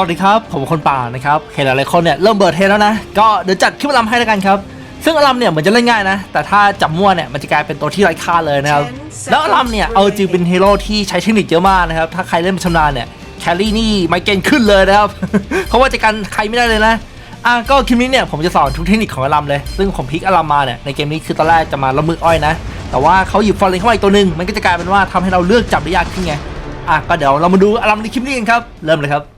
สวัสดีครับ ผมคนป่านะครับเห็นหลายๆคนเนี่ยเริ่มเบิร์ดเทสแล้วนะ ก็เดี๋ยวจัดคลิปอลัมให้แล้วกันครับ ซึ่งอลัมเนี่ยเหมือนจะเล่นง่ายนะ แต่ถ้าจับมั่วเนี่ยมันจะกลายเป็นตัวที่ไร้ค่าเลยนะครับ แล้วอลัมเนี่ยเอาจริงเป็นฮีโร่ที่ใช้เทคนิคเยอะมากนะครับ ถ้าใครเล่นชำนาญเนี่ยแครี่นี่ไมเกรนขึ้นเลยนะครับ เพราะว่าจะกันใครไม่ได้เลยนะอะก็คลิปนี้เนี่ยผมจะสอนทุกเทคนิคของอลัมเลย ซึ่งผมพลิกอลัมมาเนี่ยในเกมนี้คือตอนแรกจะมาละมืออ้อยนะ แต่ว่าเขาหยิบฟอร์เรนเข้ามาอีกตัวหนึ่งมันก็จะกลายเป็นว่าทำให้เราเลือกจับได้ยากขึ้นไง อะก็เดี๋ยวเรามาดูอลัมในคลิปนี้กันครับ เริ่มเลยครับ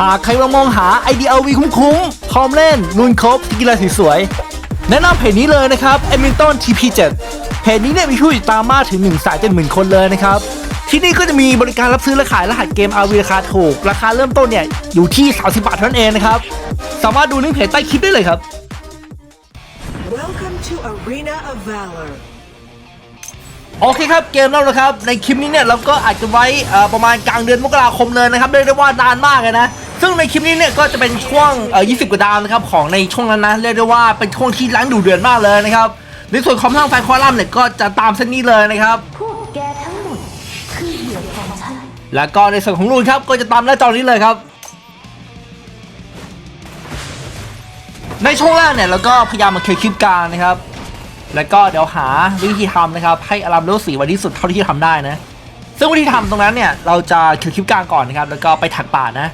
หากใครกำลังมองหา IDLV คุ้มๆพร้อมเล่นลุนครบกีฬาสีสวยๆแนะนำเพจนี้เลยนะครับ e m i l t o n TP7 เพจนี้เนี่ยมีผู้ติดตามมากถึง1นึ่งแสนเจ็ดหมื่นคนเลยนะครับ ที่นี่ก็จะมีบริการรับซื้อและขายรหัสเกม RV ราคาถูก ราคาเริ่มต้นเนี่ยอยู่ที่ 30 บาทเท่านั้นเองนะครับ สามารถดูลิงก์เพจใต้คลิปได้เลยครับ Welcome to Arena of Valor. โอเคครับเกมแล้วนะครับ ในคลิปนี้เนี่ยเราก็อาจจะไว้เอ่อประมาณกลางเดือนมกราคมเลยนะครับเรียกได้ว่านานมากเลยนะ ซึ่งในคลิปนี้เนี่ยก็จะเป็นช่วงเอ่อ20 กว่าดาวนะครับของในช่วงนั้นนะเรียกได้ว่าเป็นช่วงที่ล้างดูเดือดมากเลยนะครับในส่วนของทางแฟนคอลัมน์เนี่ยก็จะตามเส้นนี้เลยนะครับ พวกแกทั้งหมดคือเหยื่อของฉัน แล้วก็ในส่วนของรูนครับก็จะตามหน้าจอนี้เลยครับ ในช่วงแรกเนี่ยเราก็พยายามมาเคลียร์คลิปกลางนะครับ แล้วก็เดี๋ยวหาวิธีทำนะครับ ให้อารามเลเวลสีวันที่สุดเท่าที่ทำได้นะ ซึ่งวิธีทำตรงนั้นเนี่ยเราจะเคลียร์คลิปกลางก่อนนะครับ แล้วก็ไปถักป่านะ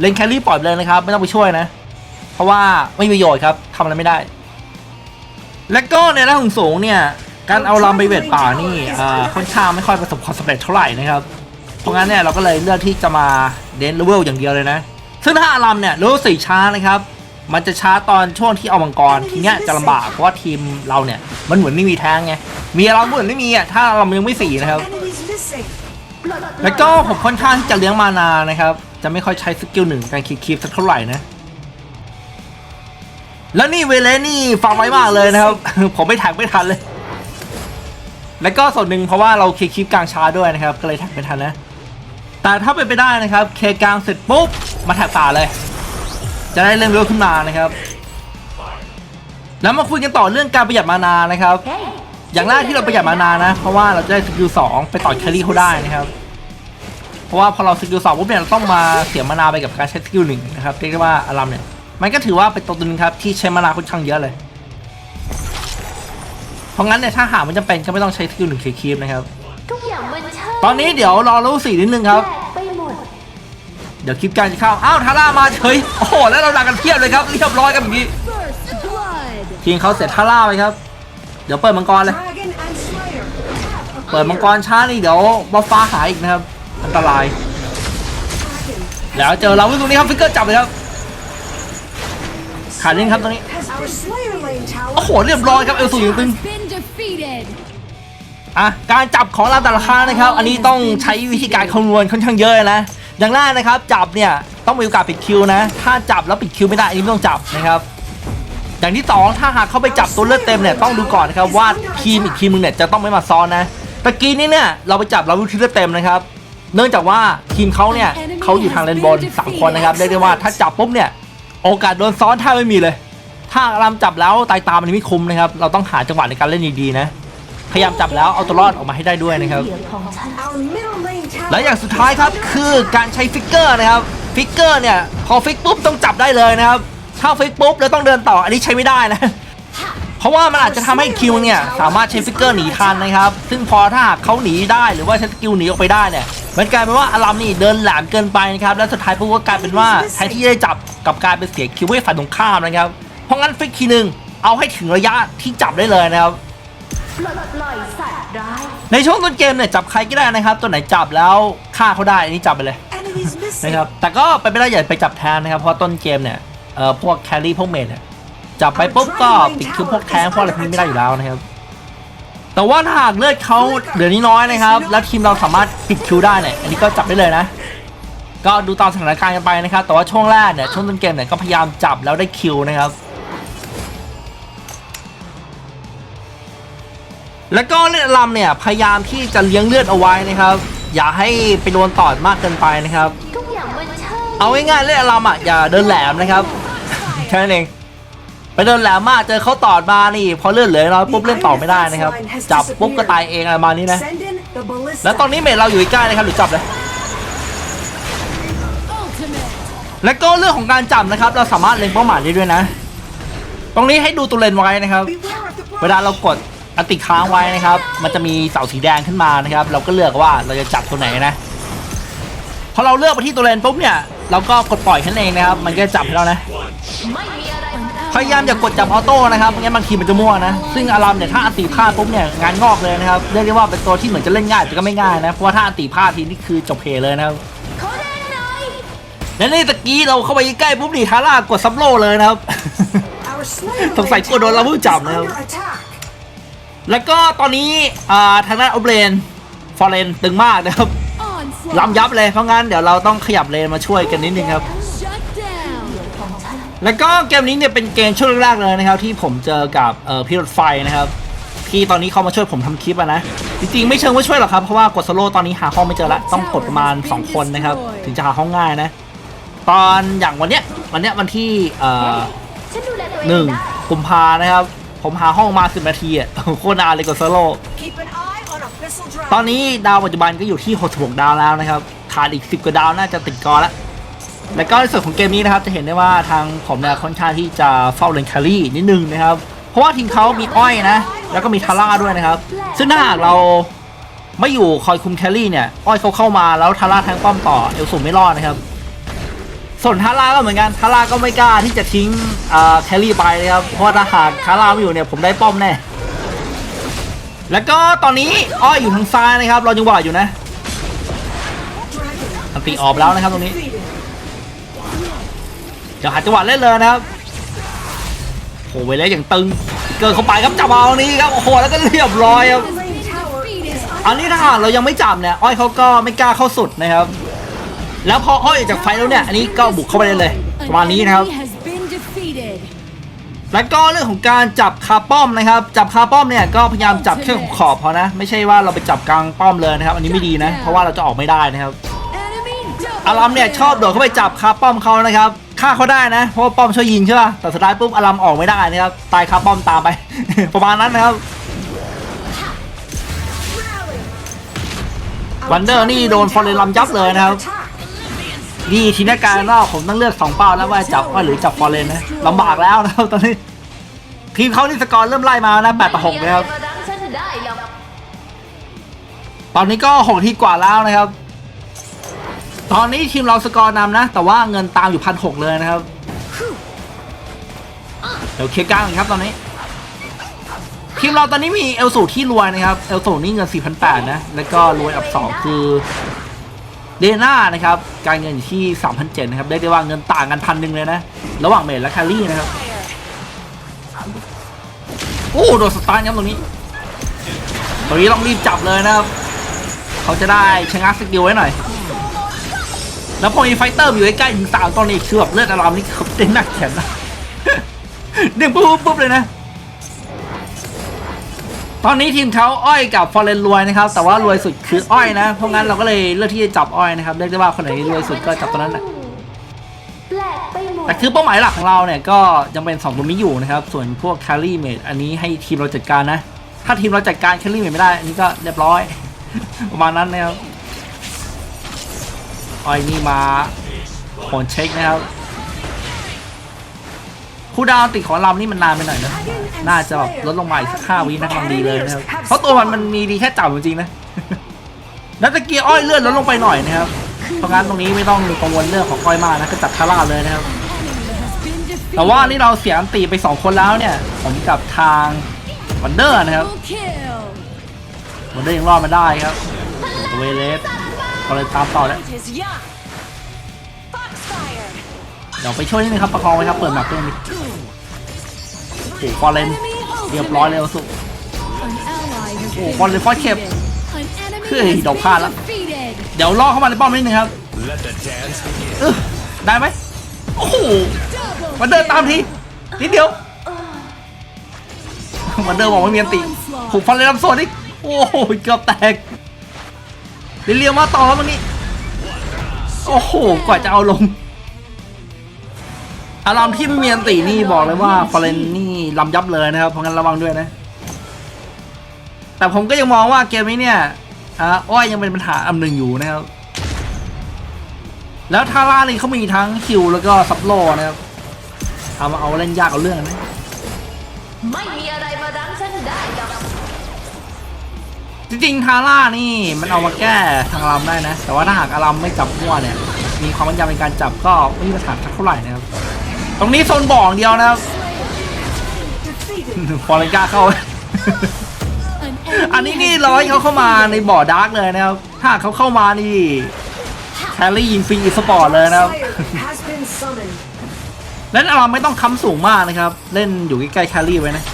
เลนแครี่ปล่อยเลยนะครับ ไม่ต้องไปช่วยนะ เพราะว่าไม่มีประโยชน์ครับทำอะไรไม่ได้ และก็ในด้านของสูงเนี่ยการเอาลำไปเวทป่านี่ค่อนข้างไม่ค่อยประสบความสำเร็จเท่าไหร่นะครับ เพราะงั้นเนี่ยเราก็เลยเลือกที่จะมาเดนเลเวลอย่างเดียวเลยนะ ซึ่งถ้าอารามเนี่ยเลเวลสี่ช้านะครับ มันจะช้าตอนช่วงที่เอามังกรทีเนี้ยจะลำบากเพราะว่าทีมเราเนี่ยมันเหมือนไม่มีแทงไง มีอารามเหมือนไม่มีอะถ้าเรายังไม่สี่นะครับ แล้วก็ผมค่อนข้างที่จะเลี้ยงมานานะครับ จะไม่ค่อยใช้สกิลหนึ่งการคีบคีบสักเท่าไหร่นะ แล้วนี่เวเลนี่ฟังไว้มากเลยนะครับ ผมไม่แท็กไม่ทันเลย แล้วก็ส่วนหนึ่งเพราะว่าเราเคลียร์คลิปกลางช้าด้วยนะครับ ก็เลยแท็กไม่ทันนะ แต่ถ้าเป็นไปได้นะครับ เคกลางเสร็จปุ๊บมาแท็กป่าเลย จะได้เรื่องเร็วขึ้นมานะครับ แล้วมาคุยกันต่อเรื่องการประหยัดมานานะครับ อย่างแรกที่เราประหยัดมานานะ เพราะว่าเราจะได้สกิลสองไปต่อยแครี่เขาได้นะครับ เพราะว่าพอเราสกิลสองปุ๊บเนี่ยเราต้องมาเสียมานาไปกับการใช้สกิลหนึ่งนะครับเรียกได้ว่าอารัมเนี่ยมันก็ถือว่าเป็นตัวตัวนึงครับที่ใช้มานาค่อนข้างเยอะเลย เพราะงั้นเนี่ยถ้าหามันจำเป็นก็ไม่ต้องใช้สกิลหนึ่งเคลีปนะครับทุกอย่างมันใช่ตอนนี้เดี๋ยวรอรู้สี่นิดนึงครับ ไปหมดเดี๋ยวคลิปการจะเข้าอ้าวทาร่ามาเฉยโอ้โหแล้วเราดังกันเทียบเลยครับเรียบร้อยกันแบบนี้ทีมเขาเสร็จทาร่าไปครับ เดี๋ยวเปิดมังกรเลย เปิดมังกรช้านี่เดี๋ยวบัฟฟ้าหายอีกนะครับ อันตราย แล้วเจอเราวิ่งตรงนี้ครับฟิกเกอร์จับเลยครับขาดเล่นครับตรงนี้ Our Slayer lane โอ้ tower โหเรียบร้อยครับเอลสูยิงตึง been defeated. อะการจับของเราแต่ละครั้งนะครับ อันนี้ต้องใช้วิธีการคำนวณค่อนข้างเยอะนะอย่างแรกนะครับจับเนี่ยต้องมีโอกาสปิดคิวนะ ถ้าจับแล้วปิดคิวไม่ได้อันนี้ไม่ต้องจับนะครับ อย่างที่สองถ้าหากเข้าไปจับตัวเลือดเต็มเนี่ยต้องดูก่อนนะครับว่าทีมอีกทีมมึงเนี่ยจะต้องไม่มาซ้อนนะตะกี้นี้เนี่ยเราไปจับเราวิทีเลือดเต็มนะครับ เนื่องจากว่าทีมเขาเนี่ยเขาอยู่ทางเลนบนสามคนนะครับเรียกได้ว่าถ้าจับปุ๊บเนี่ยโอกาสโดนซ้อนถ้าไม่มีเลย ถ้าลำจับแล้วตายตามมันไม่คุ้มนะครับ เราต้องหาจังหวะในการเล่นดีๆนะพยายามจับแล้วเอาตัวรอดออกมาให้ได้ด้วยนะครับเหยื่อของฉัน Our middle lane tower. และอย่างสุดท้ายครับคือการใช้ฟิกเกอร์นะครับฟิกเกอร์เนี่ยพอฟิกปุ๊บต้องจับได้เลยนะครับถ้าฟิกปุ๊บแล้วต้องเดินต่ออันนี้ใช้ไม่ได้นะเพราะว่ามันอาจจะทำให้คิวเนี่ยสามารถใช้ฟิกเกอร์หนีทันนะครับ ซึ่งพอถ้าหากเขาหนีได้หรือว่าใช้สกิลหนีออกไปได้เนี่ย มันกลายเป็นว่าอารามนี่เดินแหลมเกินไปนะครับและสุดท้ายปุ๊บก็กลายเป็นว่าแทนที่จะได้จับกับกลายเป็นเสียคิวให้ฝ่ายตรงข้ามนะครับ เพราะงั้นฟิกทีหนึ่งเอาให้ถึงระยะที่จับได้เลยนะครับในช่วงต้นเกมเนี่ยจับใครก็ได้นะครับ ตัวไหนจับแล้วฆ่าเขาได้อันนี้จับไปเลยนะครับแต่ก็ไปไม่ได้อย่าไปจับแทนนะครับเพราะต้นเกมเนี่ยเอ่อพวกแครี่พวกเมดเนี่ยจับไปปุ๊บก็ปิดคิวพวกแทงพวกอะไรพวกนี้ไม่ได้อยู่แล้วนะครับ แต่ว่าถ้าหากเลือดเขาเหลือนิดน้อยนะครับ แล้วทีมเราสามารถปิดคิวได้เนี่ยอันนี้ก็จับได้เลยนะ ก็ดูตามสถานการณ์กันไปนะครับ แต่ว่าช่วงแรกเนี่ยช่วงต้นเกมเนี่ยก็พยายามจับแล้วได้คิวนะครับ แล้วก็เลือดลำเนี่ยพยายามที่จะเลี้ยงเลือดเอาไว้นะครับ อย่าให้ไปโดนตอดมากเกินไปนะครับทุกอย่างมันช่างเอาง่ายๆเลือดลำอะอย่าเดินแหลมนะครับแค่นั้นเอง ไปเดินแหลมมากเจอเขาตอดมานี่พอเลือดเหลือน้อยปุ๊บเล่นต่อไม่ได้นะครับ จับปุ๊บก็ตายเองอะไรประมาณนี้นะ Send in the ballista. แล้วตอนนี้เมทเราอยู่ใกล้ๆนะครับหรือจับเลยและก็เรื่องของการจับนะครับ เราสามารถเล็งเป้าหมายได้ด้วยนะ ตรงนี้ให้ดูตัวเลนไว้นะครับ Beware of the เวลาเรากดอันติค้างไว้นะครับ มันจะมีเสาสีแดงขึ้นมานะครับ เราก็เลือกว่าเราจะจับตัวไหนนะพอเราเลือกไปที่ตัวเลนปุ๊บเนี่ยเราก็กดปล่อยแค่นั้นเองนะครับ มันก็จะจับให้เรานะไม่มีอะไร พยายามอย่ากดจับออโต้นะครับไม่งั้นบางทีมันจะมั่วนะ ซึ่งอารามเนี่ยถ้าอันติพลาดปุ๊บเนี่ยงานงอกเลยนะครับเรียกได้ว่าเป็นตัวที่เหมือนจะเล่นง่ายแต่ก็ไม่ง่ายนะเพราะว่าถ้าอันติพลาดทีนี่คือจบเพลย์เลยนะครับเขาแดงหน่อยและนี่ตะกี้เราเข้าไปใกล้ๆปุ๊บนี่ทาร่ากดซับโลเลยนะครับ Our Slayer สงสัย Lane กลัวโดนเรา tower เพิ่งจับนะครับ is under attack. แล้วก็ตอนนี้อ่าทางด้านออฟเลนฟอร์เรนตึงมากนะครับลำยับเลยเพราะงั้นเดี๋ยวเราต้องขยับเลนมาช่วยกันนิดนึงครับของฉัน แล้วก็เกมนี้เนี่ยเป็นเกมช่วงแรกๆเลยนะครับ ที่ผมเจอกับเอ่อพี่รถไฟนะครับที่ตอนนี้เขามาช่วยผมทำคลิปอะนะ จริงๆ ไม่เชิงว่าช่วยหรอกครับ เพราะว่ากดสโลตอนนี้หาห้องไม่เจอละต้องกดประมาณ 2 คนนะครับ ถึงจะหาห้องง่ายนะ ตอนอย่างวันเนี้ยวันเนี้ยวันที่เอ่อหนึ่งกุมภานะครับ ผมหาห้องมาสิบนาทีอะโคตรนานเลยกดสโลตอนนี้ดาวปัจจุบันก็อยู่ที่66ดาวแล้วนะครับขาดอีก10กว่าดาวน่าจะติดกอแล้ว แล้วก็ในส่วนของเกมนี้นะครับจะเห็นได้ว่าทางผมเนี่ยค่อนข้างที่จะเฝ้าเลนแครี่นิดนึงนะครับ เพราะว่าทีมเขามีอ้อยนะ แล้วก็มีทาร่าด้วยนะครับ ซึ่งถ้าหากเราไม่อยู่คอยคุมแครี่เนี่ย อ้อยเขาเข้ามาแล้วทาร่าแทงป้อมต่อเอลสูไม่รอดนะครับส่วนทาร่าก็เหมือนกันทาร่าก็ไม่กล้าที่จะทิ้งแครี่ไปนะครับเพราะถ้าหากทาร่าไม่อยู่เนี่ยผมได้ป้อมแน่แล้วก็ตอนนี้อ้อยอยู่ทางซ้ายนะครับ เรายังบอดอยู่นะตีออกแล้วนะครับตรงนี้ defeated. เดี๋ยวหาจังหวะเล่นเลยนะครับโหเวลาอย่างตึงเกินเข้าไปครับจับเอานี้ครับโอ้โหแล้วก็เรียบร้อยครับอันนี้ถ้าหากเรายังไม่จับเนี่ยอ้อยเขาก็ไม่กล้าเข้าสุดนะครับ แล้วพออ้อยจากไฟแล้วเนี่ยอันนี้ก็บุกเข้าไปได้เลยประมาณนี้นะครับแล้วก็เรื่องของการจับคาป้อมนะครับ จับคาป้อมเนี่ยก็พยายามจับแค่ขอบพอนะ ไม่ใช่ว่าเราไปจับกลางป้อมเลยนะครับ อันนี้ไม่ดีนะ เพราะว่าเราจะออกไม่ได้นะครับ อารามเนี่ยชอบโดดเข้าไปจับคาป้อมเขานะครับ ฆ่าเขาได้นะ เพราะว่าป้อมช่วยยิงใช่ป่ะแต่สุดท้ายปุ๊บอารามออกไม่ได้นะครับตายคาป้อมตามไป ประมาณนั้นนะครับวันเดอร์นี่โดนฟอร์เรนลำยับเลยนะครับนี่ทีนี้การนอกผมต้องเลือกสองเป้าแล้วว่าจับว่าหรือจับฟอร์เรนนะลำบากแล้วนะครับตอนนี้ทีมเขานี่สกอร์เริ่มไล่มานะแปดต่อหกนะครับตอนนี้ก็หกทีกว่าแล้วนะครับ ตอนนี้ทีมเราสกอร์นำนะ แต่ว่าเงินตามอยู่พันหกเลยนะครับ เดี๋ยวเคลียร์กลางก่อนครับตอนนี้ ทีมเราตอนนี้มีเอลสูที่รวยนะครับเอลสูนี่เงิน 4,800 นะ แล้วก็รวยอับสองคือเดน่านะครับ การเงินอยู่ที่ 3,700 นะครับได้ได้ว่าเงินต่างกันพันหนึ่งเลยนะ ระหว่างเมดและคลรี่นะครับ โอ้โดนสตาร์ทครับตรงนี้ตรงนี้ต้องรีบจับเลยนะครับ เขาจะได้ชะงักสกิลไว้หน่อย แล้วพอมีไฟเตอร์อยู่ใกล้ๆถึงสามตอนนี้คือแบบเลือดอารามนี่เขาเต้นหนักแขนนะเด้งปุ๊บปุ๊บปุ๊บเลยนะ ตอนนี้ทีมเขาอ้อยกับฟอร์เรนรวยนะครับ แต่ว่ารวยสุดคืออ้อยนะเพราะงั้นเราก็เลยเลือกที่จะจับอ้อยนะครับเรียกได้ว่าคนไหนรวยสุดก็จับตัวนั้นแหละแปลกไปหมดแต่คือเป้าหมายหลักของเราเนี่ยก็ยังเป็นสองตัวนี้อยู่นะครับ ส่วนพวกแคลรี่เมดอันนี้ให้ทีมเราจัดการนะ ถ้าทีมเราจัดการแคลรี่เมดไม่ได้อันนี้ก็เรียบร้อยประมาณนั้นนะครับ อ้อยนี่มาโหนเช็คนะครับคูดาวติดของลำนี่มันนานไปหน่อยนะ น่าจะแบบลดลงมาอีกสักห้าวินะกำลังดีเลยนะครับ เพราะตัวมันมันมีดีแค่จับจริงๆนะแล้วตะเกียร์อ้อยเลื่อนลดลงไปหน่อยนะครับ เพราะงั้นตรงนี้ไม่ต้องกังวลเรื่องของอ้อยมากนะก็จับทาร่าเลยนะครับ แต่ว่านี่เราเสียอันตีไป2คนแล้วเนี่ยผมกับทางวันเดอร์นะครับวันเดอร์ยังรอดมาได้ครับเวเลส ก็เลยตามต่อแล้ว It is young. Foxfire. เดี๋ยวไปช่วยนิดนึงครับประคองไว้ครับเปิดแมปเพื่อนดิโอ้โหฟอร์เรน Enemy เรียบร้อยเลยสุด An ally has Oh, been one of the fight cap. defeated. An enemy Hey, has don't been pala. defeated. เดี๋ยวล่อเข้ามาในป้อมนิดนึงครับ Let the dance เออได้ไหมโอ้โหมันเดินตามทีนิดเดียวมันเดินบอกว่ามีอันติผูกฟันเลยลำโซนอีกโอ้โหเกือบแตกลิ เลียวมาต่อแล้วมันนี่โอ้โห กว่าจะเอาลง อารามที่ไม่มีอันตินี่บอกเลยว่าฟอเรนนี่ลำยับเลยนะครับ เพราะงั้นระวังด้วยนะ แต่ผมก็ยังมองว่าเกมนี้เนี่ยอ้อยยังเป็นปัญหาอันหนึ่งอยู่นะครับ แล้วทาร่านี่เขามีทั้งคิวแล้วก็ซับโลนะครับทำเอาเล่นยากเอาเรื่องนะ ไม่มีอะไรมารั้งฉันได้หรอก จริงๆทาร่านี่มันเอามาแก้ทางอารามได้นะ แต่ว่าถ้าหากอารามไม่จับมั่วเนี่ย มีความพยายามในการจับก็ไม่มีปัญหาสักเท่าไหร่นะครับ ตรงนี้โซนบ่ออย่างเดียวนะครับฟอร์เรนกาเข้า อันนี้นี่ร้อยเขาเข้ามาในบ่อดาร์กเลยนะครับ ถ้าเขาเข้ามานี่แคลรี่ยิงฟรีสปอร์ตเลยนะครับเล่นอารามไม่ต้องค้ำสูงมากนะครับ เล่นอยู่ใกล้ๆแคลรี่ไว้นะ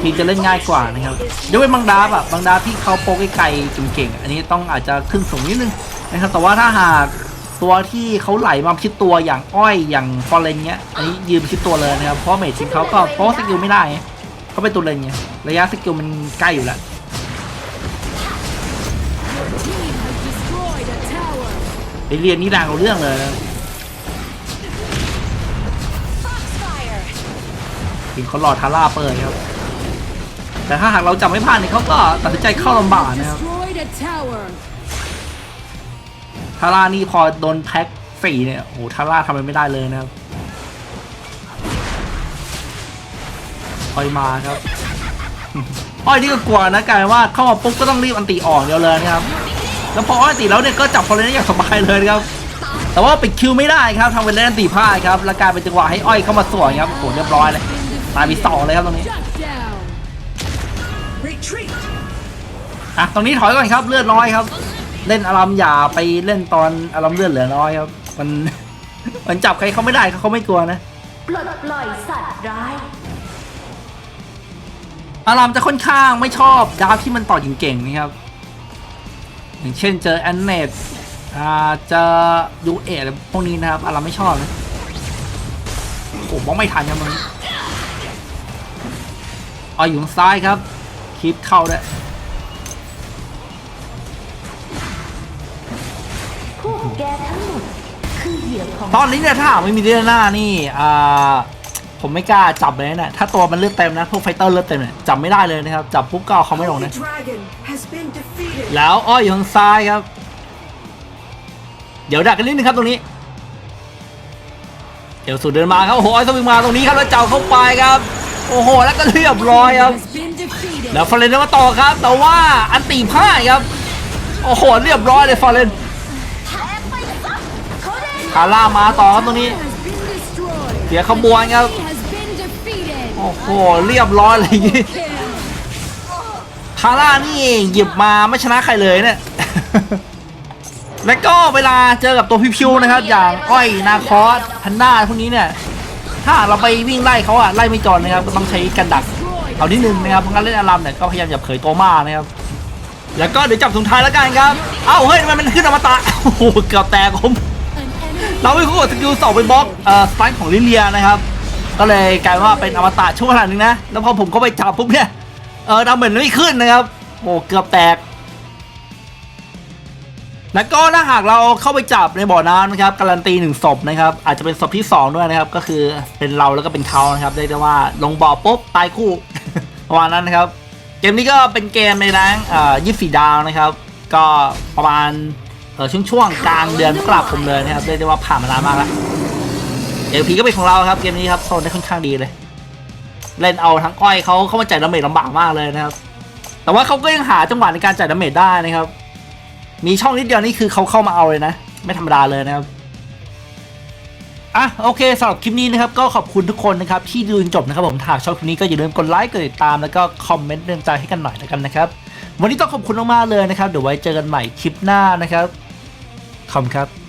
ทีจะเล่นง่ายกว่านะครับยกเว้นบางดาบอะบางดาบที่เขาโปกไกลๆเก่งๆอันนี้ต้องอาจจะขึ้นสูงนิดนึงนะครับแต่ว่าถ้าหากตัวที่เขาไหลมาชิดตัวอย่างอ้อยอย่างฟอร์เรนเงี้ยอันนี้ยืนชิดตัวเลยนะครับเพราะเมจชิงเขาก็เพราะสกิลไม่ได้เขาเป็นตัวเลนไงระยะสกิลมันใกล้อยู่แล้วไปเรียนนี่ดังเอาเรื่องเลยนะทีมเขารอทาร่าเปิดครับ แต่ถ้าหากเราจับไม่พลาดเนี่ยเขาก็ตัดสินใจเข้าลำบากนะครับทาร่านี่พอโดนแพ็คสี่เนี่ยโอ้โหทาร่าทำอะไรไม่ได้เลยนะครับอ้อยมาครับอ้อยนี่ก็กลัวนะกลายว่าเข้ามาปุ๊บก็ต้องรีบอันติออกเดียวเลยนะครับแล้วพออ้อยอันติแล้วเนี่ยก็จับฟอร์เรนได้อย่างสบายเลยครับ แต่ว่าปิดคิวไม่ได้ครับทำเป็นเล่นอันติพลาดครับแล้วกลายเป็นจังหวะให้อ้อยเข้ามาสวนครับโอ้โหเรียบร้อยเลยตายไปสองเลยครับตรงนี้ อะตรงนี้ถอยก่อนครับเลือดน้อยครับ เล่นอารามอย่าไปเล่นตอนอารามเลือดเหลือน้อยครับ มันมันจับใครเขาไม่ได้เขาเขาไม่กลัวนะปลดปล่อยสัตว์ร้ายอารามจะค่อนข้างไม่ชอบดาบที่มันต่อเก่งๆนะครับ อย่างเช่นเจอแอนเนตอ่าเจอยูเออะไรพวกนี้นะครับอารามไม่ชอบนะโอ้โหมองไม่ทันครับตรงนี้เอาอยู่ทางซ้ายครับ คลิปเข้าด้วยพวกแกทั้งหมดคือเหยื่อของตอนนี้เนี่ยถ้าหากไม่มีเดือนหน้านี่อ่าผมไม่กล้าจับเลยนะถ้าตัวมันเลือดเต็มนะพวกไฟเตอร์เลือดเต็มเนี่ยจับไม่ได้เลยนะครับจับปุ๊บก็เอาเขาไม่ลง The นะ dragon has been defeated. แล้วอ้อยอยู่ทางซ้ายครับ เดี๋ยวดักกันนิดนึงครับตรงนี้เดี๋ยวสุดเดินมาครับโอ้โหอ้อยสวิงมาตรงนี้ครับแล้วเจ้าเข้าไปครับ โอ้โหแล้วก็เรียบร้อยครับ Has been defeated. แล้วฟอร์เรนมาต่อครับ แต่ว่าอันตีพลาดครับ โอ้โห เรียบร้อยเลยฟอร์เรนคาร่ามาต่อครับตรงนี้เสียขบวนครับ โอ้โห เรียบร้อยเลยอย่าร่านี่หยิบมาไม่ชนะใครเลยเนี่ย แล้วก็เวลาเจอกับตัวพิวๆนะครับ อย่างอ้อยนาคอสพันด้าพวกนี้เนี่ย ถ้าเราไปวิ่งไล่เขาอะไล่ไม่จอนนะครับ ก็ต้องใช้กันดัก เอานิดนึงนะครับเพราะงั้นเล่นอารามเนี่ยก็พยายามอย่าเผยตัวมากนะครับแล้วก็เดี๋ยวจับถุงท้ายแล้วกันครับ เอ้าเฮ้ยมันมันขึ้นอมตะโอ้โหเกือบแตกผม เราไม่คู่กับสกิลสองไปบล็อกเอ่อสไตล์ของลิเลียนะครับ ก็เลยกลายว่าเป็นอมตะช่วงขนาดนึงนะ แล้วพอผมเข้าไปจับปุ๊บเนี่ย เออดาเมจไม่ขึ้นนะครับ โอ้เกือบแตก แล้วก็ถ้าหากเราเข้าไปจับในบ่อน้ำนะครับการันตีหนึ่งศพนะครับอาจจะเป็นศพที่สองด้วยนะครับ ก็คือเป็นเราแล้วก็เป็นเขานะครับได้ได้ว่าลงบ่อปุ๊บตายคู่ประมาณนั้นนะครับ เกมนี้ก็เป็นเกมในแรงยี่สี่ดาวนะครับ ก็ประมาณช่วงช่วงกลางเดือนมกราคมเลยนะครับเรียกได้ว่าผ่านมานานมากแล้วเอลพีก็เป็นของเราครับเกมนี้ครับโซนได้ค่อนข้างดีเลย เล่นเอาทั้งอ้อยเขาเข้ามาจ่ายดาเมจลำบากมากเลยนะครับ แต่ว่าเขาก็ยังหาจังหวะในการจ่ายดาเมจได้นะครับ มีช่องนิดเดียวนี่คือเขาเข้ามาเอาเลยนะ ไม่ธรรมดาเลยนะครับอะโอเคสำหรับคลิปนี้นะครับก็ขอบคุณทุกคนนะครับที่ดูจนจบนะครับผมถ้าชอบคลิปนี้ก็อย่าลืมกดไลค์กดติดตามแล้วก็คอมเมนต์เรื่องใจให้กันหน่อยแล้วกันนะครับ วันนี้ต้องขอบคุณมากๆเลยนะครับ เดี๋ยวไว้เจอกันใหม่คลิปหน้านะครับขอบคุณครับ